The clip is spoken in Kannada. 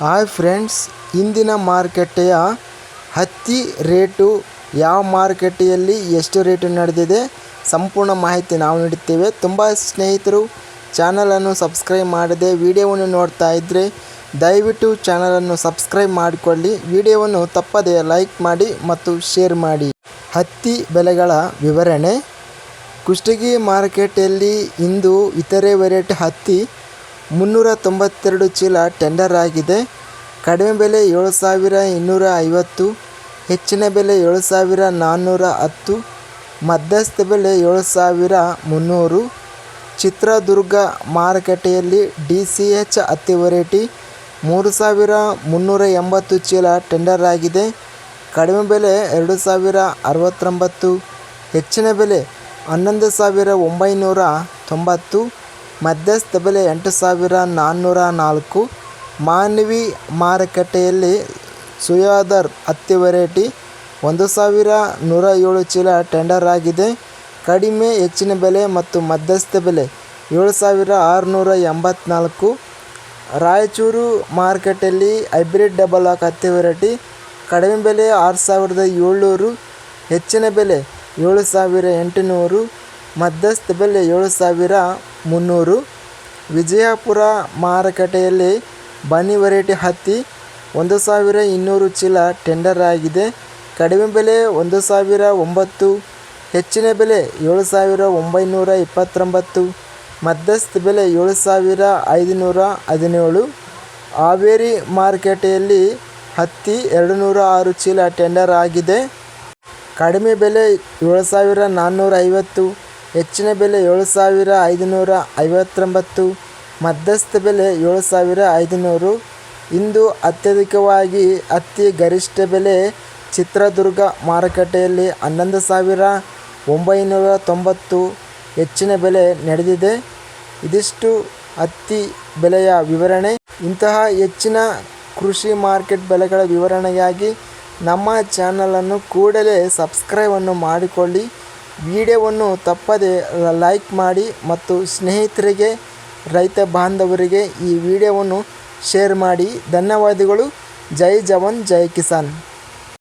ಹಾಯ್ ಫ್ರೆಂಡ್ಸ್, ಇಂದಿನ ಮಾರುಕಟ್ಟೆಯ ಹತ್ತಿ ರೇಟು ಯಾವ ಮಾರುಕಟ್ಟೆಯಲ್ಲಿ ಎಷ್ಟು ರೇಟು ನಡೆದಿದೆ ಸಂಪೂರ್ಣ ಮಾಹಿತಿ ನಾವು ನೀಡುತ್ತೇವೆ. ತುಂಬ ಸ್ನೇಹಿತರು ಚಾನಲನ್ನು ಸಬ್ಸ್ಕ್ರೈಬ್ ಮಾಡದೆ ವಿಡಿಯೋವನ್ನು ನೋಡ್ತಾ ಇದ್ದರೆ ದಯವಿಟ್ಟು ಚಾನಲನ್ನು ಸಬ್ಸ್ಕ್ರೈಬ್ ಮಾಡಿಕೊಳ್ಳಿ. ವಿಡಿಯೋವನ್ನು ತಪ್ಪದೆ ಲೈಕ್ ಮಾಡಿ ಮತ್ತು ಶೇರ್ ಮಾಡಿ. ಹತ್ತಿ ಬೆಲೆಗಳ ವಿವರಣೆ. ಕುಷ್ಟಗಿ ಮಾರುಕಟ್ಟೆಯಲ್ಲಿ ಇಂದು ಇತರೆ ವೆರೈಟಿ ಹತ್ತಿ ಮುನ್ನೂರ ತೊಂಬತ್ತೆರಡು ಚೀಲ ಟೆಂಡರ್ ಆಗಿದೆ. ಕಡಿಮೆ ಬೆಲೆ ಏಳು ಸಾವಿರ ಇನ್ನೂರ ಐವತ್ತು ಹೆಚ್ಚಿನ ಬೆಲೆ ಏಳು ಸಾವಿರ ನಾನ್ನೂರ ಹತ್ತು ಮಧ್ಯಸ್ಥ ಬೆಲೆ ಏಳು ಸಾವಿರ ಮುನ್ನೂರು. ಚಿತ್ರದುರ್ಗ ಮಾರುಕಟ್ಟೆಯಲ್ಲಿ ಡಿ ಸಿ ಎಚ್ ಹತ್ತಿ ವೆರೈಟಿ ಮೂರು ಸಾವಿರ ಮುನ್ನೂರ ಎಂಬತ್ತು ಚೀಲ ಟೆಂಡರ್ ಆಗಿದೆ. ಕಡಿಮೆ ಬೆಲೆ ಎರಡು ಸಾವಿರ ಅರವತ್ತೊಂಬತ್ತು, ಹೆಚ್ಚಿನ ಬೆಲೆ ಹನ್ನೊಂದು ಸಾವಿರ ಒಂಬೈನೂರ ತೊಂಬತ್ತು ಮಧ್ಯಸ್ಥ ಬೆಲೆ ಎಂಟು ಸಾವಿರ ನಾನ್ನೂರ ನಾಲ್ಕು. ಮಾನ್ವಿ ಮಾರುಕಟ್ಟೆಯಲ್ಲಿ ಸುಯಾದರ್ ಹತ್ತಿ ವೆರೈಟಿ ಒಂದು ಸಾವಿರ ನೂರ ಏಳು ಚೀಲ ಟೆಂಡರ್ ಆಗಿದೆ. ಕಡಿಮೆ ಹೆಚ್ಚಿನ ಬೆಲೆ ಮತ್ತು ಮಧ್ಯಸ್ಥ ಬೆಲೆ ಏಳು ಸಾವಿರ ಆರುನೂರ ಎಂಬತ್ನಾಲ್ಕು. ರಾಯಚೂರು ಮಾರುಕಟ್ಟೆಯಲ್ಲಿ ಹೈಬ್ರಿಡ್ ಡಬಲ್ ಹಾಕ್ ಹತ್ತಿ ವೆರೈಟಿ ಕಡಿಮೆ ಬೆಲೆ ಆರು ಸಾವಿರದ ಏಳ್ನೂರು. ಹೆಚ್ಚಿನ ಬೆಲೆ ಏಳು ಸಾವಿರ ಎಂಟುನೂರು. ಮಧ್ಯಸ್ಥ ಬೆಲೆ ಏಳು ಸಾವಿರ ಮುನ್ನೂರು. ವಿಜಯಪುರ ಮಾರುಕಟ್ಟೆಯಲ್ಲಿ ಬನ್ನಿ ವೆರೈಟಿ ಹತ್ತಿ ಒಂದು ಸಾವಿರ ಇನ್ನೂರು ಚೀಲ ಟೆಂಡರ್ ಆಗಿದೆ. ಕಡಿಮೆ ಬೆಲೆ ಒಂದು ಸಾವಿರ ಒಂಬತ್ತು, ಹೆಚ್ಚಿನ ಬೆಲೆ ಏಳು ಸಾವಿರ ಒಂಬೈನೂರ ಇಪ್ಪತ್ತೊಂಬತ್ತು, ಮಧ್ಯಸ್ಥ ಬೆಲೆ ಏಳು ಸಾವಿರ ಐದುನೂರ ಹದಿನೇಳು. ಹಾವೇರಿ ಮಾರುಕಟ್ಟೆಯಲ್ಲಿ ಹತ್ತಿ ಎರಡು ನೂರ ಆರು ಚೀಲ ಟೆಂಡರ್ ಆಗಿದೆ. ಕಡಿಮೆ ಬೆಲೆ ಏಳು ಸಾವಿರ ನಾನ್ನೂರ ಐವತ್ತು ಹೆಚ್ಚಿನ ಬೆಲೆ ಏಳು ಸಾವಿರ ಐದುನೂರ ಐವತ್ತೊಂಬತ್ತು ಮಧ್ಯಸ್ಥ ಬೆಲೆ ಏಳು ಸಾವಿರ ಐದುನೂರು ಇಂದು ಅತ್ಯಧಿಕವಾಗಿ ಅತಿ ಗರಿಷ್ಠ ಬೆಲೆ ಚಿತ್ರದುರ್ಗ ಮಾರುಕಟ್ಟೆಯಲ್ಲಿ ಹನ್ನೊಂದು ಸಾವಿರ ಒಂಬೈನೂರ ತೊಂಬತ್ತು ಹೆಚ್ಚಿನ ಬೆಲೆ ನಡೆದಿದೆ. ಇದಿಷ್ಟು ಹತ್ತಿ ಬೆಲೆಯ ವಿವರಣೆ. ಇಂತಹ ಹೆಚ್ಚಿನ ಕೃಷಿ ಮಾರ್ಕೆಟ್ ಬೆಲೆಗಳ ವಿವರಣೆಗಾಗಿ ನಮ್ಮ ಚಾನಲನ್ನು ಕೂಡಲೇ ಸಬ್ಸ್ಕ್ರೈಬನ್ನು ಮಾಡಿಕೊಳ್ಳಿ. ವಿಡಿಯೋವನ್ನು ತಪ್ಪದೆ ಲೈಕ್ ಮಾಡಿ ಮತ್ತು ಸ್ನೇಹಿತರಿಗೆ, ರೈತ ಬಾಂಧವರಿಗೆ ಈ ವಿಡಿಯೋವನ್ನು ಶೇರ್ ಮಾಡಿ. ಧನ್ಯವಾದಗಳು. ಜೈ ಜವಾನ್, ಜೈ ಕಿಸಾನ್.